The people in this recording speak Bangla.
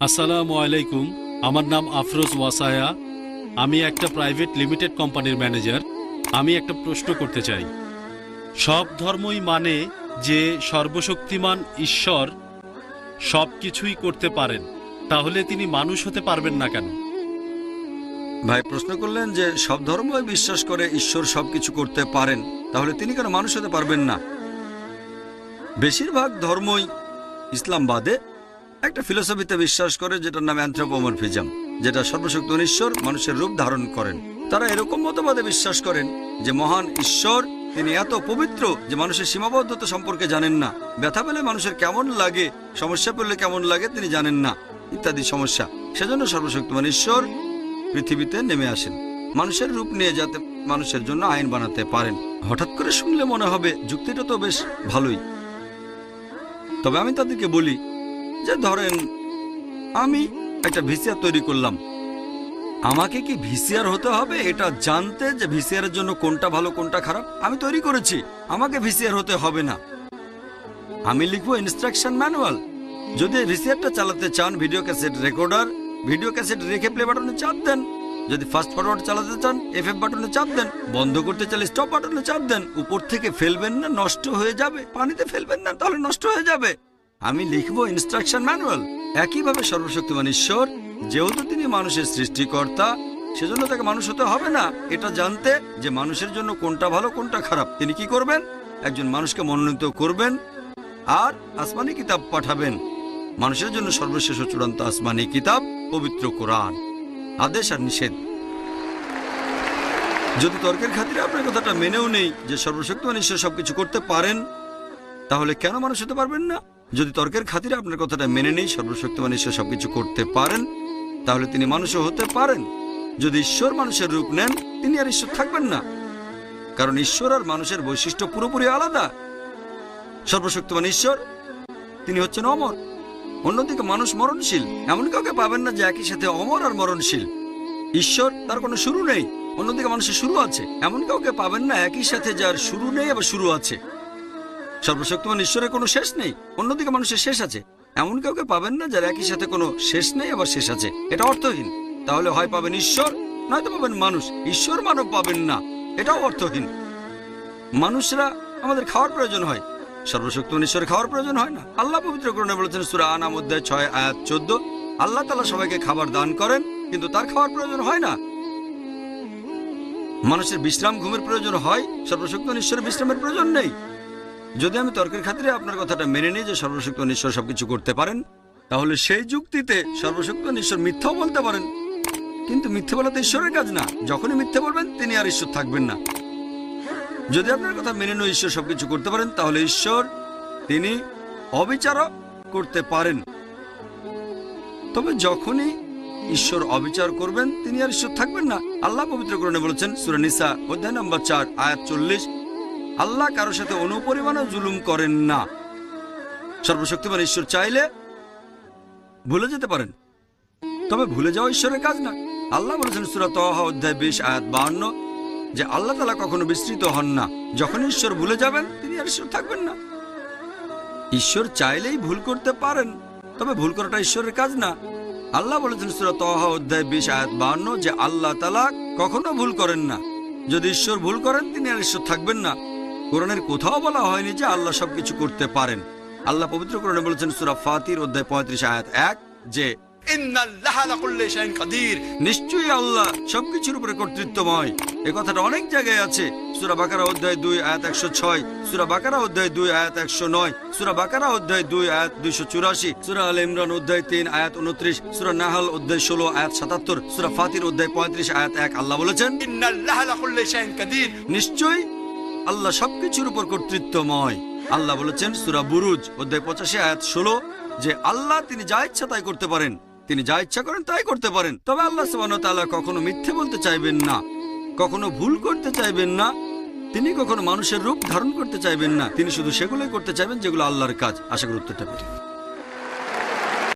আসসালামু আলাইকুম, আমার নাম আফরোজ ওয়াসায়া। আমি একটা প্রাইভেট লিমিটেড কোম্পানির ম্যানেজার। আমি একটা প্রশ্ন করতে চাই। সব ধর্মই মানে যে সর্বশক্তিমান ঈশ্বর সব কিছুই করতে পারেন, তাহলে তিনি মানুষ হতে পারবেন না কেন? ভাই, প্রশ্ন করলেন যে সব ধর্মই বিশ্বাস করে ঈশ্বর সবকিছু করতে পারেন, তাহলে তিনি কেন মানুষ হতে পারবেন না? বেশিরভাগ ধর্মই ইসলাম বাদে একটা ফিলোসফিতে বিশ্বাস করে যেটার নাম অ্যান্থ্রোপোমরফিজম, যেটা সর্বশক্ত ঈশ্বর মানুষের রূপ ধারণ করেন। তারা এরকম মতবাদে বিশ্বাস করেন যে মহান ঈশ্বর, তিনি এত পবিত্র যে মানুষের সীমাবদ্ধতা সম্পর্কে জানেন না। ব্যথা পেলে মানুষের কেমন লাগে, সমস্যা পেলে কেমন লাগে তিনি জানেন না, ইত্যাদি সমস্যা। সেজন্য সর্বশক্তিমান ঈশ্বর পৃথিবীতে নেমে আসেন। মানুষের রূপ নিয়ে যাতে মানুষের জন্য আইন বানাতে পারেন। হঠাৎ করে শুনলে মনে হবে যুক্তিটা তো বেশ ভালোই। তবে আমি তাদেরকে বলি যে ধরেন, আমি একটা ভিসিআর তৈরি করলাম। আমাকে কি ভিসিআর হতে হবে? এটা জানতে যে ভিসিআর এর জন্য কোনটা ভালো, কোনটা খারাপ, আমি তৈরি করেছি। আমাকে ভিসিআর হতে হবে না। আমি লিখব ইনস্ট্রাকশন ম্যানুয়াল যদি ভিসিআরটা চালাতে চান video cassette recorder video cassette রেখে প্লে বাটনে চাপ দেন। যদি ফাস্ট ফরওয়ার্ড চালাতে চান এফ এফ বাটনে চাপ দেন। বন্ধ করতে চাইলে স্টপ বাটনে চাপ দেন। উপর থেকে ফেলবেন না, নষ্ট হয়ে যাবে। পানিতে ফেলবেন না, তাহলে নষ্ট হয়ে যাবে। আমি লিখব ইনস্ট্রাকশন ম্যানুয়াল একইভাবে সর্বশক্তিমান ঈশ্বর, যেহেতু তিনি মানুষের সৃষ্টিকর্তা, সেজন্য তাকে মানুষ হতে হবে না। এটা জানতে যে মানুষের জন্য কোনটা ভালো, কোনটা খারাপ। তিনি কি করবেন? একজন মানুষকে মনোনীত করবেন আর আসমানি কিতাব পাঠাবেন। মানুষের জন্য সর্বশেষ চূড়ান্ত আসমানি কিতাব, পবিত্র কোরআন। আদেশ আর নিষেধ। যদি তর্কের খাতিরে আপনার কথাটা মেনেও নেই যে সর্বশক্তিমান ঈশ্বর সবকিছু করতে পারেন, তাহলে কেন মানুষ হতে পারবেন না? যদি তর্কের খাতিরে আপনার কথাটা মেনে নেই সর্বশক্তিমান ঈশ্বর সবকিছু করতে পারেন, তাহলে তিনি মানুষও হতে পারেন। যদি ঈশ্বর মানুষের রূপ নেন, তিনি আর ঈশ্বর থাকবেন না। কারণ ঈশ্বর আর মানুষের বৈশিষ্ট্য পুরোপুরি আলাদা। সর্বশক্তিমান ঈশ্বর, তিনি হচ্ছেন অমর। অন্যদিকে মানুষ মরণশীল। এমন কাউকে পাবেন না যে একই সাথে অমর আর মরণশীল। ঈশ্বর, তার কোনো শুরু নেই। অন্যদিকে মানুষের শুরু আছে। এমন কাউকে পাবেন না একই সাথে যার শুরু নেই আবার শুরু আছে। সর্বশক্তিমান ঈশ্বরের কোনো শেষ নেই, অন্যদিকে মানুষের শেষ আছে। এমন কাউকে পাবেন না যার একই সাথে কোনো শেষ নেই, আবার শেষ আছে। এটা অর্থহীন। তাহলে হয় পাবেন ঈশ্বর, নয়তো পাবেন মানুষ। ঈশ্বর মানব পাবেন না। এটাও অর্থহীন। মানুষরা আমাদের খাওয়ার প্রয়োজন হয়। সর্বশক্তিমান ঈশ্বরের খাওয়ার প্রয়োজন হয় না। আল্লাহ পবিত্র করণে বলেছেন, সুরা আনাম অধ্যায় ছয়, আয়াত চোদ্দ, আল্লাহ তালা সবাইকে খাবার দান করেন, কিন্তু তার খাওয়ার প্রয়োজন হয় না। মানুষের বিশ্রাম ঘুমের প্রয়োজন হয়। সর্বশক্তিমান ঈশ্বরের বিশ্রামের প্রয়োজন নেই। যদি আমি তর্কের খাতিরে আপনার কথাটা মেনে নিই যে সর্বশক্তিমান ঈশ্বর সবকিছু করতে পারেন, তাহলে সেই যুক্তিতে সর্বশক্তিমান ঈশ্বর মিথ্যাও বলতে পারেন। কিন্তু মিথ্যে বলা তো ঈশ্বরের কাজ না। যখনই মিথ্যে বলবেন, তিনি আর ঈশ্বর থাকবেন না। যদি আপনার কথা মেনে নিয়ে ঈশ্বর সবকিছু করতে পারেন, তাহলে ঈশ্বর, তিনি অবিচারও করতে পারেন। তবে যখনই ঈশ্বর অবিচার করবেন, তিনি আর ঈশ্বর থাকবেন না। আল্লাহ পবিত্র পবিত্রকরণে বলেছেন সুরানিসা অধ্যায় নম্বর চার, আয়াত চল্লিশ আল্লাহ কারও সাথে অনুপরিমাণও জুলুম করেন না। সর্বশক্তিমান ঈশ্বর চাইলে ভুলে যেতে পারেন। তবে ভুলে যাওয়া ঈশ্বরের কাজ না। আল্লাহ বলেছেন সুরা তহা অধ্যায় বিশ, আয়াত বাহান্ন, যে আল্লাহ তালা কখনো বিস্তৃত হন না। যখন ঈশ্বর ভুলে যাবেন, তিনি আর ঈশ্বর থাকবেন না। ঈশ্বর চাইলেই ভুল করতে পারেন, তবে ভুল করাটা ঈশ্বরের কাজ না। আল্লাহ বলেছেন সুরা তহা অধ্যায় বিশ, আয়াত বাহান্ন, যে আল্লাহ তালা কখনো ভুল করেন না। যদি ঈশ্বর ভুল করেন, তিনি আর ঈশ্বর থাকবেন না। কোরআনের কোথাও বলা হয়নি যে আল্লাহ সবকিছু করতে পারেন। আল্লাহ পবিত্র কোরআনে বলেছেন সুরা ফাতির অধ্যায় পঁয়ত্রিশ আয়াত এক যে নিশ্চয়ই আল্লাহ সবকিছুর উপরে কর্তৃত্বময়। এ কথাটা অনেক জায়গায় আছে। সুরা বাকারা অধ্যায় দুই আয়াত একশো ছয় সুরা বাকারা অধ্যায় দুই আয়াত একশো নয় সুরা বাকারা অধ্যায় দুই আয়াত দুইশো চুরাশি সুরা আল ইমরান অধ্যায় তিন আয়াত উনত্রিশ সুরা নাহাল অধ্যায় ষোলো আয়াত সাতাত্তর সুরা ফাতির অধ্যায় পঁয়ত্রিশ আয়াত এক আল্লাহ বলেছেন নিশ্চয়ই আল্লাহ সবকিছুর উপর কর্তৃত্বময়। আল্লাহ বলেছেন, সুরা বুরুজ, অধ্যায় পঁচাশি, আয়াত ষোলো, যে আল্লাহ তিনি যা ইচ্ছা তাই করতে পারেন। তিনি যা ইচ্ছা করেন তাই করতে পারেন। তবে আল্লাহ সুবাহ কখনো মিথ্যে বলতে চাইবেন না। কখনো ভুল করতে চাইবেন না। তিনি কখনো মানুষের রূপ ধারণ করতে চাইবেন না। তিনি শুধু সেগুলোই করতে চাইবেন যেগুলো আল্লাহর কাজ। আশা করি উত্তরটা